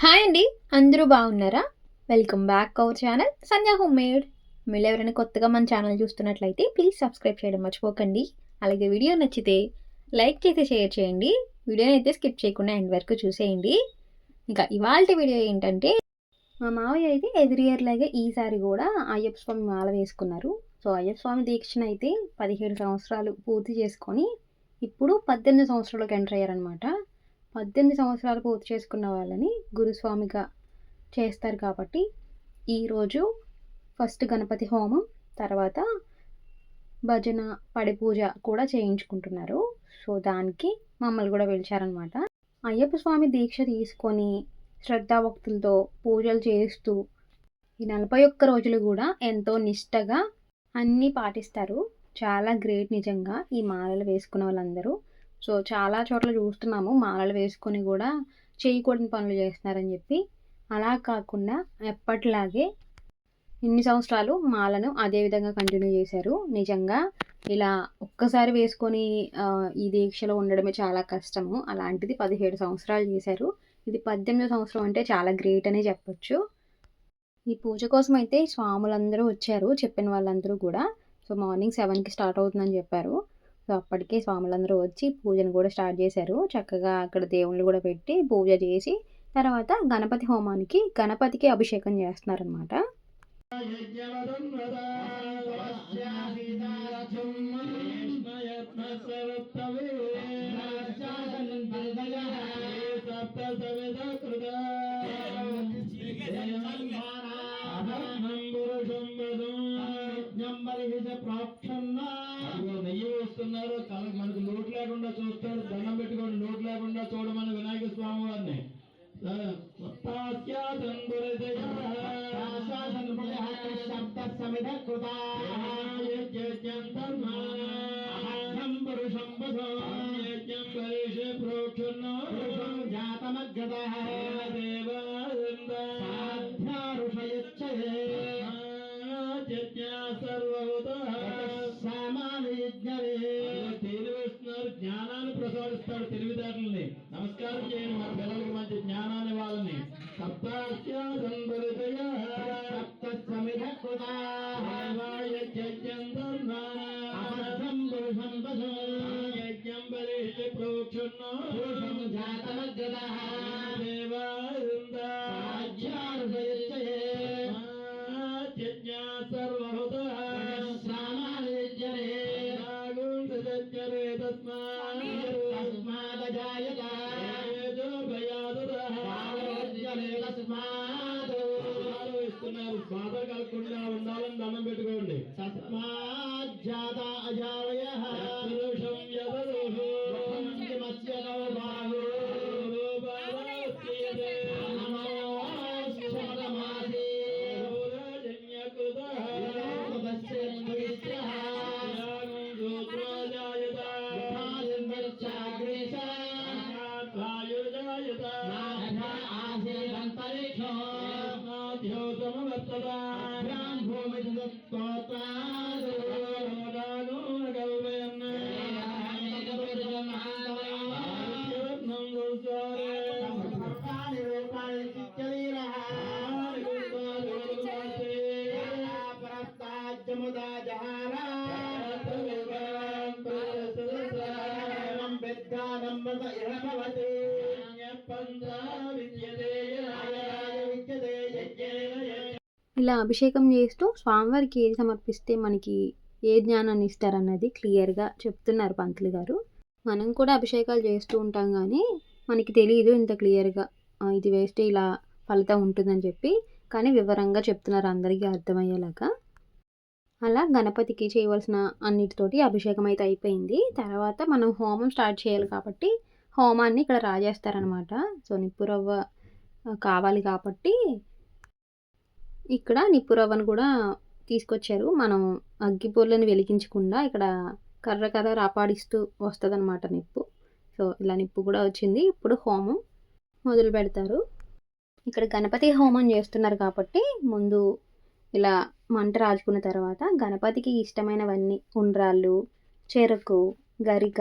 Hi అండి అందరూ బాగున్నారా? Welcome back our channel Sandhya home made మీరు ఎవరైనా కొత్తగా మన ఛానల్ చూస్తున్నట్లయితే ప్లీజ్ సబ్స్క్రైబ్ చేయడం మర్చిపోకండి. అలాగే వీడియో నచ్చితే లైక్ చేసి షేర్ చేయండి. వీడియోని అయితే స్కిప్ చేయకుండా ఎండ్ వరకు చూసేయండి. ఇంకా ఇవాళ వీడియో ఏంటంటే మా మావయ్య అయితే ఎవ్రీ ఇయర్ లాగే ఈసారి కూడా అయ్యప్ప స్వామి మాల వేసుకున్నారు. సో అయ్యప్ప స్వామి దీక్షను అయితే పదిహేడు సంవత్సరాలు పూర్తి చేసుకొని ఇప్పుడు పద్దెనిమిది సంవత్సరాలకు ఎంటర్ అయ్యారనమాట పద్దెనిమిది సంవత్సరాలు పూర్తి చేసుకున్న వాళ్ళని గురుస్వామిగా చేస్తారు కాబట్టి ఈరోజు ఫస్ట్ గణపతి హోమం తర్వాత భజన పడి పూజ కూడా చేయించుకుంటున్నారు. సో దానికి మమ్మల్ని కూడా పిలిచారనమాట అయ్యప్ప స్వామి దీక్ష తీసుకొని శ్రద్ధాభక్తులతో పూజలు చేస్తూ ఈ నలభై ఒక్క రోజులు కూడా ఎంతో నిష్టగా అన్నీ పాటిస్తారు. చాలా గ్రేట్ నిజంగా ఈ మాలలు వేసుకున్న వాళ్ళందరూ. సో చాలా చోట్ల చూస్తున్నాము. మాలలు వేసుకొని కూడా చేయకూడని పనులు చేస్తున్నారని చెప్పి. అలా కాకుండా ఎప్పటిలాగే ఇన్ని సంవత్సరాలు మాలను అదే విధంగా కంటిన్యూ చేశారు. నిజంగా ఇలా ఒక్కసారి వేసుకొని ఈ దీక్షలో ఉండడమే చాలా కష్టము. అలాంటిది పదిహేడు సంవత్సరాలు చేశారు. ఇది పద్దెనిమిదో సంవత్సరం అంటే చాలా గ్రేట్ అనే చెప్పొచ్చు. ఈ పూజ కోసం అయితే స్వాములందరూ వచ్చారు. చెప్పిన వాళ్ళందరూ కూడా. సో మార్నింగ్ సెవెన్కి స్టార్ట్ అవుతుందని చెప్పారు. సో అప్పటికే స్వాములందరూ వచ్చి పూజను కూడా స్టార్ట్ చేశారు. చక్కగా అక్కడ దేవుళ్ళు కూడా పెట్టి పూజ చేసి తర్వాత గణపతి హోమానికి గణపతికి అభిషేకం చేస్తున్నారనమాట నెయ్యి వస్తున్నారు కళ్ళకి మనకు లోటు లేకుండా చూస్తారు దండం పెట్టుకోండి లోటు లేకుండా చూడమని వినాయక స్వామి వారిని. తెలివిస్తున్నారు mm -hmm. ఇలా అభిషేకం చేస్తూ స్వామివారికి ఏది సమర్పిస్తే మనకి ఏ జ్ఞానాన్ని ఇస్తారన్నది క్లియర్గా చెప్తున్నారు పంతులు గారు. మనం కూడా అభిషేకాలు చేస్తూ ఉంటాం కానీ మనకి తెలియదు ఇంత క్లియర్గా ఇది వేస్తే ఇలా ఫలితం ఉంటుందని చెప్పి కానీ వివరంగా చెప్తున్నారు అందరికీ అర్థమయ్యేలాగా. అలా గణపతికి చేయవలసిన అన్నిటితోటి అభిషేకం అయితే అయిపోయింది. తర్వాత మనం హోమం స్టార్ట్ చేయాలి కాబట్టి హోమాన్ని ఇక్కడ రాజేస్తారనమాట సో నిప్పురవ్వ కావాలి కాబట్టి ఇక్కడ నిప్పు రవ్వను కూడా తీసుకొచ్చారు. మనం అగ్గిపూర్లను వెలిగించకుండా ఇక్కడ కర్ర కర్ర రాపాడిస్తూ వస్తుందన్నమాట నిప్పు. సో ఇలా నిప్పు కూడా వచ్చింది. ఇప్పుడు హోమం మొదలు పెడతారు. ఇక్కడ గణపతి హోమం చేస్తున్నారు కాబట్టి ముందు ఇలా మంట రాజుకున్న తర్వాత గణపతికి ఇష్టమైనవన్నీ ఉండ్రాళ్ళు చెరకు గరిక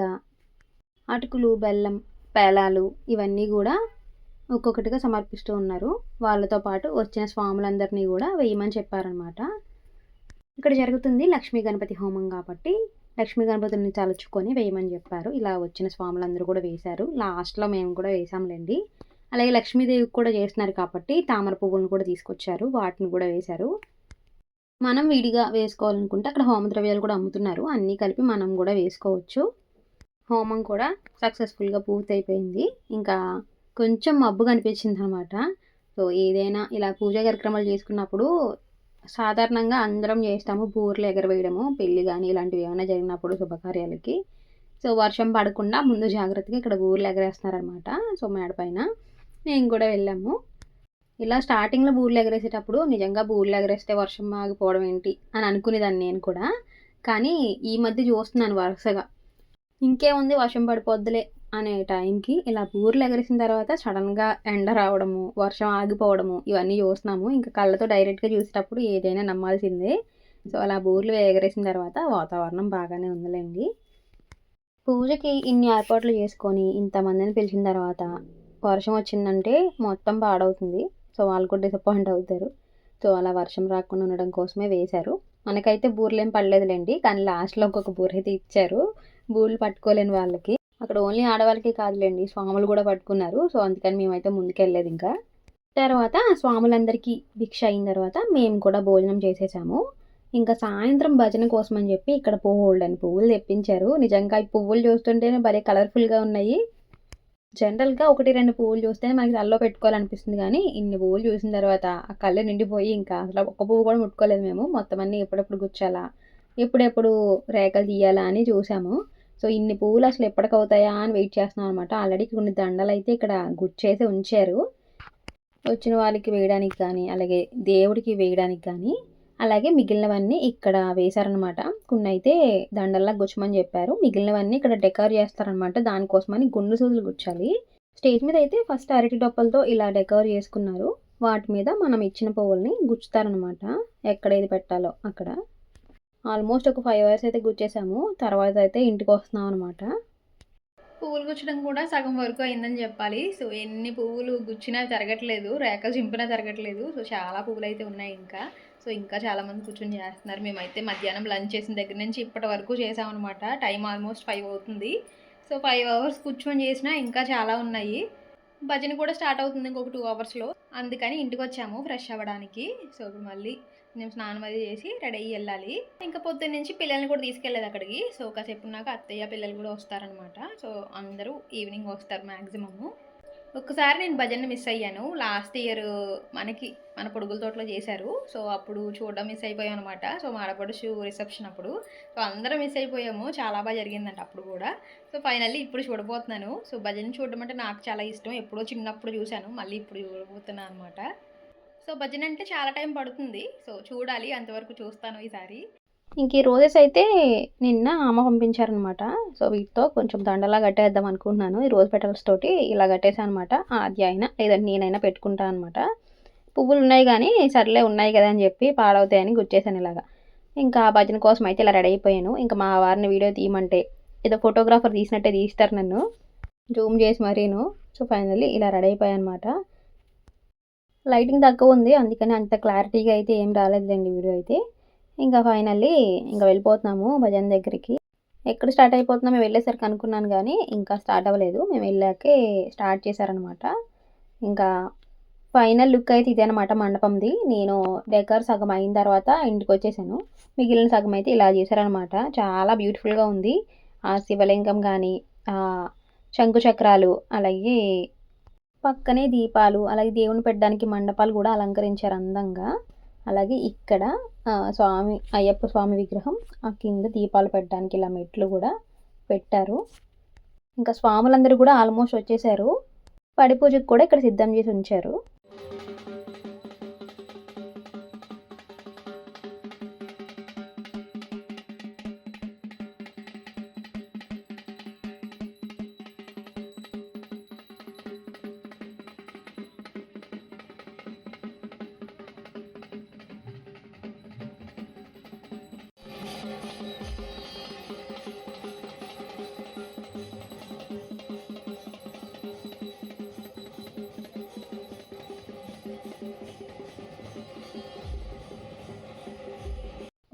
అటుకులు బెల్లం పేలాలు ఇవన్నీ కూడా ఒక్కొక్కటిగా సమర్పిస్తూ ఉన్నారు. వాళ్ళతో పాటు వచ్చిన స్వాములందరినీ కూడా వేయమని చెప్పారనమాట ఇక్కడ జరుగుతుంది లక్ష్మీ గణపతి హోమం కాబట్టి లక్ష్మీ గణపతిని తలుచుకొని వేయమని చెప్పారు. ఇలా వచ్చిన స్వాములందరూ కూడా వేశారు. లాస్ట్లో మేము కూడా వేసాంలేండి అలాగే లక్ష్మీదేవికి కూడా చేస్తున్నారు కాబట్టి తామర పువ్వులను కూడా తీసుకొచ్చారు. వాటిని కూడా వేశారు. మనం విడిగా వేసుకోవాలనుకుంటే అక్కడ హోమ ద్రవ్యాలు కూడా అమ్ముతున్నారు. అన్నీ కలిపి మనం కూడా వేసుకోవచ్చు. హోమం కూడా సక్సెస్ఫుల్గా పూర్తయిపోయింది. ఇంకా కొంచెం మబ్బు కనిపించింది అనమాట సో ఏదైనా ఇలా పూజా కార్యక్రమాలు చేసుకున్నప్పుడు సాధారణంగా అందరం చేస్తాము బూర్లు ఎగరవేయడము పెళ్ళి కానీ ఇలాంటివి ఏమైనా జరిగినప్పుడు శుభకార్యాలకి. సో వర్షం పడకుండా ముందు జాగ్రత్తగా ఇక్కడ బూర్లు ఎగరేస్తున్నారనమాట సో మేడ పైన. మేము కూడా వెళ్ళాము. ఇలా స్టార్టింగ్లో బూర్లు ఎగరేసేటప్పుడు నిజంగా బూర్లు ఎగరేస్తే వర్షం ఆగిపోవడం ఏంటి అని అనుకునేదాన్ని నేను కూడా. కానీ ఈ మధ్య చూస్తున్నాను వరుసగా. ఇంకేముంది? వర్షం పడిపోద్దులే అనే టైంకి ఇలా బూర్లు ఎగరేసిన తర్వాత సడన్గా ఎండ రావడము వర్షం ఆగిపోవడము ఇవన్నీ చూస్తున్నాము. ఇంకా కళ్ళతో డైరెక్ట్గా చూసేటప్పుడు ఏదైనా నమ్మాల్సిందే. సో అలా బూర్లు ఎగరేసిన తర్వాత వాతావరణం బాగానే ఉందిలేండి. పూజకి ఇన్ని ఏర్పాట్లు చేసుకొని ఇంతమందిని పిలిచిన తర్వాత వర్షం వచ్చిందంటే మొత్తం పాడవుతుంది. సో వాళ్ళు కూడా డిసప్పాయింట్ అవుతారు. సో అలా వర్షం రాకుండా ఉండడం కోసమే వేశారు. మనకైతే బూర్లు ఏం పడలేదులేండి. కానీ లాస్ట్లో ఒక్కొక్క బూర అయితే ఇచ్చారు. బూర్లు పట్టుకోలేని వాళ్ళకి. అక్కడ ఓన్లీ ఆడవాళ్ళకి కాదులేండి స్వాములు కూడా పట్టుకున్నారు. సో అందుకని మేమైతే ముందుకెళ్ళలేదు ఇంకా. తర్వాత స్వాములందరికీ భిక్ష అయిన తర్వాత మేము కూడా భోజనం చేసేసాము. ఇంకా సాయంత్రం భజన కోసం అని చెప్పి ఇక్కడ పువ్వులు అని పువ్వులు తెప్పించారు. నిజంగా ఈ పువ్వులు చూస్తుంటేనే భలే కలర్ఫుల్గా ఉన్నాయి. జనరల్గా ఒకటి రెండు పువ్వులు చూస్తేనే మనకి తల్లో పెట్టుకోవాలనిపిస్తుంది కానీ ఇన్ని పువ్వులు చూసిన తర్వాత ఆ కళ్ళు నిండిపోయి ఇంకా అసలు ఒక్క పువ్వు కూడా ముట్టుకోలేదు మేము. మొత్తం అన్నీ ఎప్పుడెప్పుడు గుచ్చాలా ఎప్పుడెప్పుడు రేఖలు తీయాలా అని చూసాము. సో ఇన్ని పువ్వులు అసలు ఎప్పటికవుతాయా అని వెయిట్ చేస్తున్నాం అనమాట ఆల్రెడీ కొన్ని దండలు అయితే ఇక్కడ గుచ్చేసి ఉంచారు. వచ్చిన వాళ్ళకి వేయడానికి కానీ అలాగే దేవుడికి వేయడానికి కానీ అలాగే మిగిలినవన్నీ ఇక్కడ వేశారనమాట కొన్ని అయితే దండల్లా గుచ్చమని చెప్పారు. మిగిలినవన్నీ ఇక్కడ డెకర్ చేస్తారనమాట దానికోసమని గుండు సూదులు గుచ్చాలి. స్టేజ్ మీద అయితే ఫస్ట్ అరటి డొప్పలతో ఇలా డెకర్ చేసుకున్నారు. వాటి మీద మనం ఇచ్చిన పువ్వుల్ని గుచ్చుతారనమాట ఎక్కడ ఏది పెట్టాలో అక్కడ. ఆల్మోస్ట్ ఒక ఫైవ్ అవర్స్ అయితే గుచ్చేసాము. తర్వాత అయితే ఇంటికి వస్తున్నాం అనమాట పువ్వులు గుచ్చడం కూడా సగం వరకు అయిందని చెప్పాలి. సో ఎన్ని పువ్వులు గుచ్చినా జరగట్లేదు. రేఖలు చింపినా జరగట్లేదు. సో చాలా పువ్వులు అయితే ఉన్నాయి ఇంకా. సో ఇంకా చాలామంది కూర్చొని చేస్తున్నారు. మేమైతే మధ్యాహ్నం లంచ్ చేసిన దగ్గర నుంచి ఇప్పటి వరకు చేసామన్నమాట టైం ఆల్మోస్ట్ ఫైవ్ అవుతుంది. సో ఫైవ్ అవర్స్ కూర్చొని చేసినా ఇంకా చాలా ఉన్నాయి. భజన కూడా స్టార్ట్ అవుతుంది ఇంకొక టూ అవర్స్లో. అందుకని ఇంటికి వచ్చాము ఫ్రెష్ అవ్వడానికి. సో ఇప్పుడు మళ్ళీ నేను స్నానం అది చేసి రెడీ అయ్యి వెళ్ళాలి. ఇంకా పొద్దున్న నుంచి పిల్లల్ని కూడా తీసుకెళ్ళేది అక్కడికి. సో కాసేపు ఉన్నాక అత్తయ్య పిల్లలు కూడా వస్తారనమాట సో అందరూ ఈవినింగ్ వస్తారు మ్యాక్సిమము ఒక్కసారి నేను భజన మిస్ అయ్యాను. లాస్ట్ ఇయర్ మనకి మన పొడుగుల తోటలో చేశారు. సో అప్పుడు చూడడం మిస్ అయిపోయాం అనమాట సో మా ఆడపడుచు రిసెప్షన్ అప్పుడు. సో అందరం మిస్ అయిపోయాము. చాలా బాగా జరిగిందంట అప్పుడు కూడా. సో ఫైనల్లీ ఇప్పుడు చూడబోతున్నాను. సో భజన చూడడం అంటే నాకు చాలా ఇష్టం. ఎప్పుడో చిన్నప్పుడు చూశాను. మళ్ళీ ఇప్పుడు చూడబోతున్నాను అనమాట సో భజన అంటే చాలా టైం పడుతుంది. సో చూడాలి అంతవరకు చూస్తాను ఈసారి. ఇంక ఈ రోజెస్ అయితే నిన్న అమ్మ పంపించారనమాట. సో వీటితో కొంచెం దండలా కట్టేద్దాం అనుకుంటున్నాను. ఈ రోజు పెటల్స్ తోటి ఇలా కట్టేసాను అనమాట ఆద్య అయినా లేదంటే నేనైనా పెట్టుకుంటాను అనమాట. పువ్వులు ఉన్నాయి కానీ సర్లే ఉన్నాయి కదా అని చెప్పి పాడవుతాయని గుర్చేసాను ఇలాగా. ఇంకా ఆ భజన కోసం అయితే ఇలా రెడీ అయిపోయాను. ఇంకా మా వారిని వీడియో తీయమంటే ఏదో ఫోటోగ్రాఫర్ తీసినట్టే తీస్తారు నన్ను. జూమ్ చేసి మరీను. సో ఫైనల్లీ ఇలా రెడీ అయిపోయాను అనమాట లైటింగ్ తక్కువ ఉంది. అందుకని అంత క్లారిటీగా అయితే ఏం రాలేదులేండి వీడియో అయితే. ఇంకా ఫైనల్లీ ఇంకా వెళ్ళిపోతున్నాము భజన దగ్గరికి. ఎక్కడ స్టార్ట్ అయిపోతున్నా మేము వెళ్ళేసరికి అనుకున్నాను కానీ ఇంకా స్టార్ట్ అవ్వలేదు. మేము వెళ్ళాకే స్టార్ట్ చేశారనమాట. ఇంకా ఫైనల్ లుక్ అయితే ఇదే అనమాట మండపంది. నేను డెకర్ సగం అయిన తర్వాత ఇంటికి వచ్చేసాను. మిగిలిన సగం అయితే ఇలా చేశారనమాట. చాలా బ్యూటిఫుల్గా ఉంది. ఆ శివలింగం కానీ శంకుచక్రాలు అలాగే పక్కనే దీపాలు అలాగే దేవుని పెట్టడానికి మండపాలు కూడా అలంకరించారు అందంగా. అలాగే ఇక్కడ స్వామి అయ్యప్ప స్వామి విగ్రహం ఆ కింద దీపాలు పెట్టడానికి ఇలా మెట్లు కూడా పెట్టారు. ఇంకా స్వాములందరూ కూడా ఆల్మోస్ట్ వచ్చేసారు. పడి పూజకు కూడా ఇక్కడ సిద్ధం చేసి ఉంచారు.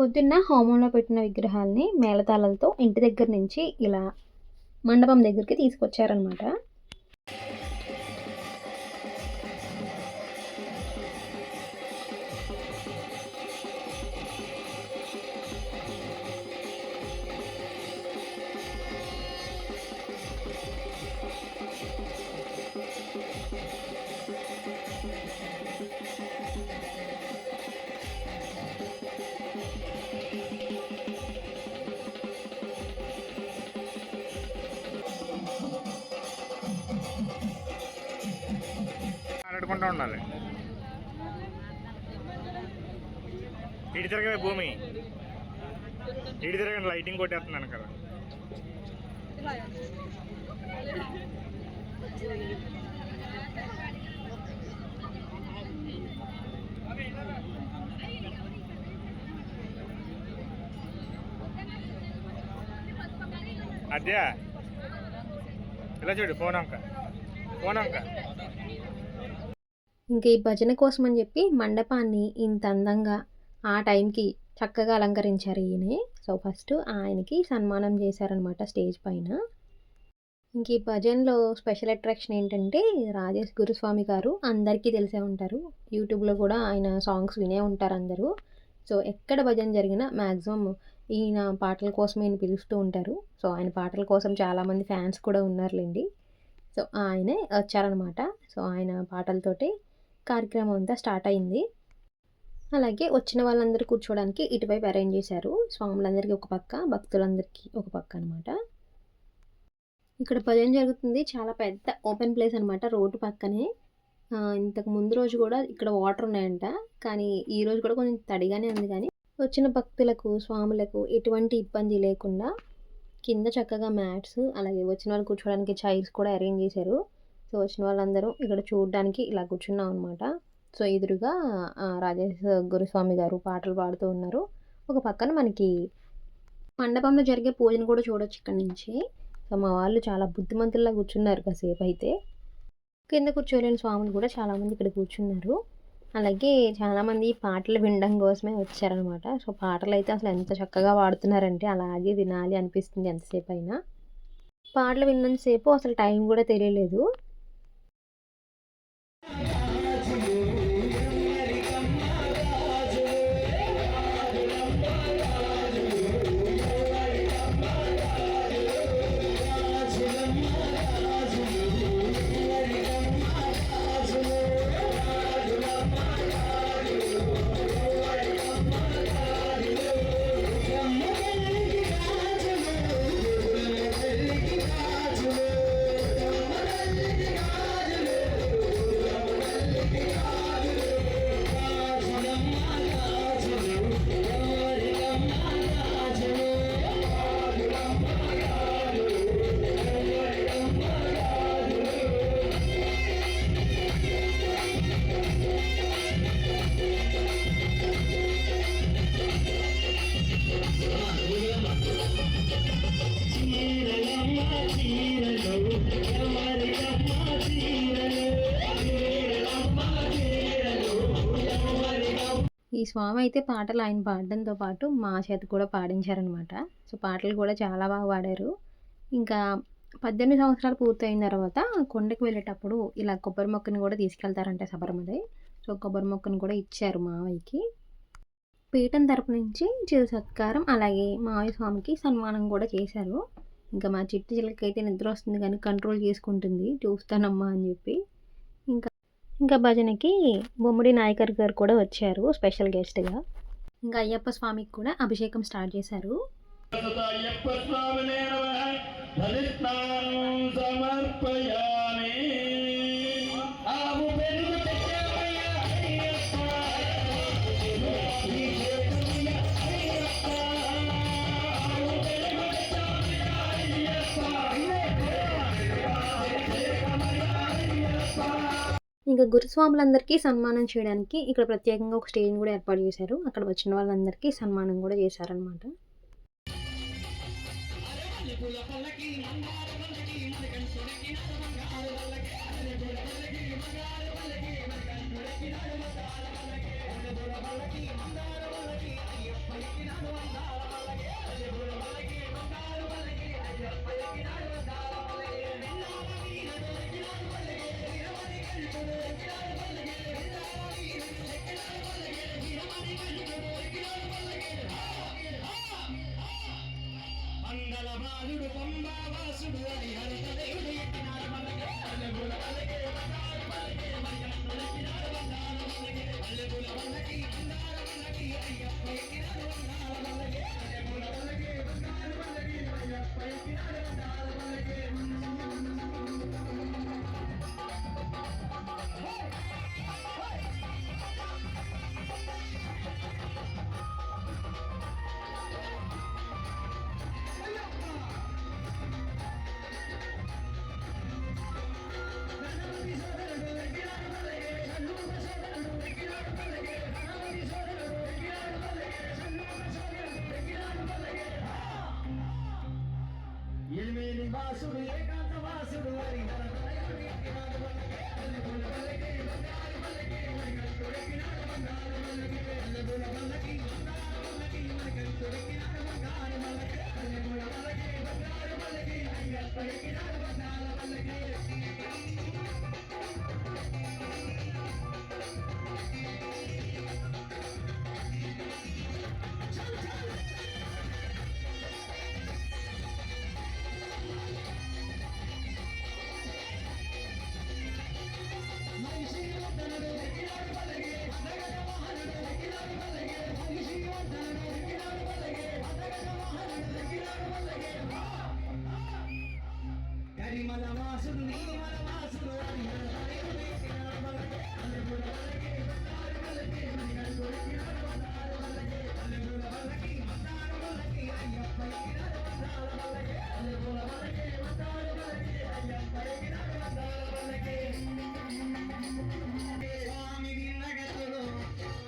పొద్దున్న హోమంలో పెట్టిన విగ్రహాల్ని మేళతాళాలతో ఇంటి దగ్గర నుంచి ఇలా మండపం దగ్గరికి తీసుకొచ్చారనమాట ఆడుకుంటూ ఉండాలి. ఇటు తిరగవే భూమి. ఇటు తిరగండి లైటింగ్ కొట్టేస్తున్నాను కదా అదే ఇలా చూడు ఫోన్ అంక. ఫోన్ అంక. ఇంక ఈ భజన కోసం అని చెప్పి మండపాన్ని ఇంత అందంగా ఆ టైంకి చక్కగా అలంకరించారు ఈయనే. సో ఫస్ట్ ఆయనకి సన్మానం చేశారనమాట స్టేజ్ పైన. ఇంక ఈ భజన్లో స్పెషల్ అట్రాక్షన్ ఏంటంటే రాజేష్ గురుస్వామి గారు అందరికీ తెలిసే ఉంటారు. యూట్యూబ్లో కూడా ఆయన సాంగ్స్ వినే ఉంటారు అందరూ. సో ఎక్కడ భజన జరిగినా మ్యాక్సిమం ఈయన పాటల కోసం ఈయన పిలుస్తూ ఉంటారు. సో ఆయన పాటల కోసం చాలామంది ఫ్యాన్స్ కూడా ఉన్నారులేండి. సో ఆయనే వచ్చారనమాట సో ఆయన పాటలతోటి కార్యక్రమం అంతా స్టార్ట్ అయింది. అలాగే వచ్చిన వాళ్ళందరూ కూర్చోవడానికి ఇటువైపు అరేంజ్ చేశారు. స్వాములందరికీ ఒక పక్క భక్తులందరికీ ఒక పక్క అనమాట ఇక్కడ భజన జరుగుతుంది. చాలా పెద్ద ఓపెన్ ప్లేస్ అనమాట రోడ్డు పక్కనే. ఇంతకు ముందు రోజు కూడా ఇక్కడ వాటర్ ఉన్నాయంట. కానీ ఈ రోజు కూడా కొంచెం తడిగానే ఉంది కానీ వచ్చిన భక్తులకు స్వాములకు ఎటువంటి ఇబ్బంది లేకుండా కింద చక్కగా మ్యాట్స్ అలాగే వచ్చిన వాళ్ళు కూర్చోవడానికి చైర్స్ కూడా అరేంజ్ చేశారు. సో వచ్చిన వాళ్ళందరూ ఇక్కడ చూడడానికి ఇలా కూర్చున్నాం అనమాట సో ఎదురుగా రాజేశ్వర రాజేష్ గురుస్వామి గారు పాటలు పాడుతూ ఉన్నారు. ఒక పక్కన మనకి మండపంలో జరిగే పూజను కూడా చూడొచ్చు ఇక్కడ నుంచి. సో మా వాళ్ళు చాలా బుద్ధిమంతుల్లా కూర్చున్నారు కాసేపు అయితే. కింద కూర్చోలేని స్వాములు కూడా చాలామంది ఇక్కడ కూర్చున్నారు. అలాగే చాలామంది పాటలు వినడం కోసమే వచ్చారనమాట సో పాటలు అయితే అసలు ఎంత చక్కగా పాడుతున్నారంటే అలాగే వినాలి అనిపిస్తుంది ఎంతసేపు అయినా. పాటలు విన్నంతసేపు అసలు టైం కూడా తెలియలేదు. స్వామి అయితే పాటలు ఆయన పాడడంతో పాటు మా చేత కూడా పాడించారనమాట. సో పాటలు కూడా చాలా బాగా పాడారు. ఇంకా పద్దెనిమిది సంవత్సరాలు పూర్తయిన తర్వాత కొండకు వెళ్ళేటప్పుడు ఇలా కొబ్బరి మొక్కని కూడా తీసుకెళ్తారంట శబరిమలై. సో కొబ్బరి మొక్కను కూడా ఇచ్చారు మావయ్యకి. పీఠం తరపు నుంచి చిరు సత్కారం అలాగే మావయ్య స్వామికి సన్మానం కూడా చేశారు. ఇంకా మా చిట్టి చిల్లకి అయితే నిద్ర వస్తుంది కానీ కంట్రోల్ చేసుకుంటుంది. చూస్తానమ్మా అని చెప్పి. ఇంకా భజనకి బొమ్మడి నాయకర్ గారు కూడా వచ్చారు స్పెషల్ గెస్ట్గా. ఇంకా అయ్యప్ప స్వామికి కూడా అభిషేకం స్టార్ట్ చేశారు. అయ్యప్ప స్వామి సమర్పయ ఇంకా గురుస్వాములందరికీ సన్మానం చేయడానికి ఇక్కడ ప్రత్యేకంగా ఒక స్టేజ్ కూడా ఏర్పాటు చేశారు. అక్కడ వచ్చిన వాళ్ళందరికీ సన్మానం కూడా చేశారనమాట మంగళవాదుడు పంబావాసుడు అని హరితదేవుడు ఎక్కినాడు మనకే పల్లెపూల పల్లకి బంగారు పల్లకి మణికంఠుడు ఎక్కినాడు బంగారు పల్లకి పల్లెపూల పల్లకి బంగారు పల్లకి అయ్యప్ప ఎక్కినాడు బంగారు పల్లకి పల్లెపూల పల్లకి బంగారు పల్లకి అయ్యప్ప ఎక్కినాడు బంగారు పల్లకి వాసుడు ఏకాంత వాసుడు హరిహర Thank you.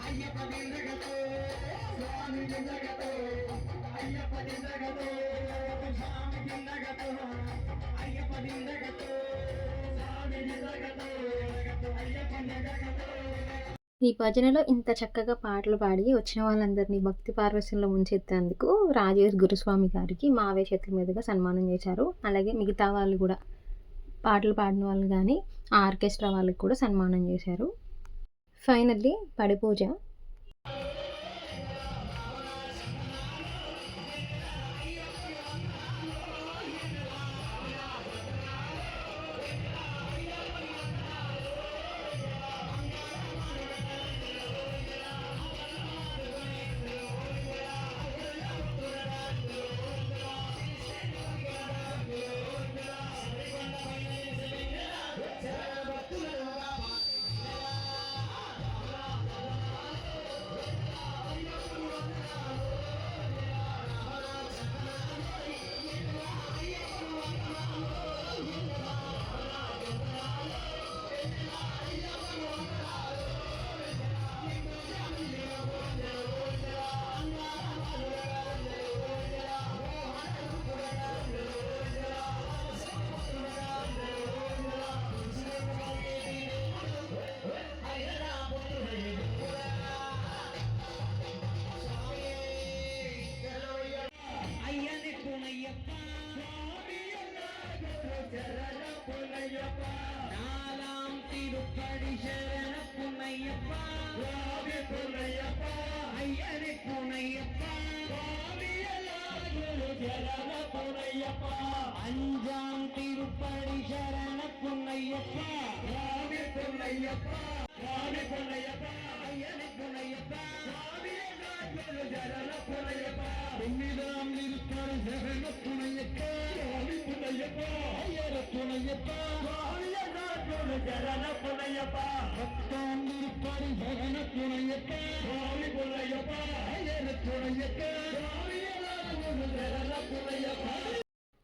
అయ్యప్ప జగతో అయ్యప్ప జగతో అయ్యప్ప స్వామి అయ్యప్ప ఈ భజనలో ఇంత చక్కగా పాటలు పాడి వచ్చిన వాళ్ళందరినీ భక్తి పార్వశ్యంలో ముంచెత్తేందుకు రాజేష్ గురుస్వామి గారికి మావే చేతుల మీదుగా సన్మానం చేశారు. అలాగే మిగతా వాళ్ళు కూడా పాటలు పాడిన వాళ్ళు కానీ ఆర్కెస్ట్రా వాళ్ళకి కూడా సన్మానం చేశారు. ఫైనల్లీ పడిపూజ.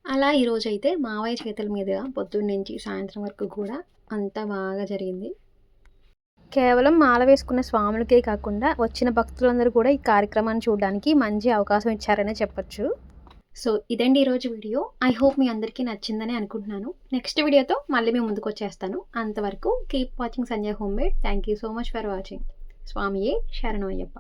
అలా ఈరోజైతే మావయ్య చేతుల మీద పొద్దున్న నుంచి సాయంత్రం వరకు కూడా అంతా బాగా జరిగింది. కేవలం మాల వేసుకున్న స్వాములకే కాకుండా వచ్చిన భక్తులందరూ కూడా ఈ కార్యక్రమాన్ని చూడడానికి మంచి అవకాశం ఇచ్చారనే చెప్పొచ్చు. సో ఇదండి ఈరోజు వీడియో. ఐ హోప్ మీ అందరికీ నచ్చిందని అనుకుంటున్నాను. నెక్స్ట్ వీడియోతో మళ్ళీ మేము ముందుకు వచ్చేస్తాను. అంతవరకు keep watching Sanjay home made thank you so much for watching. స్వామియే శరణం అయ్యప్ప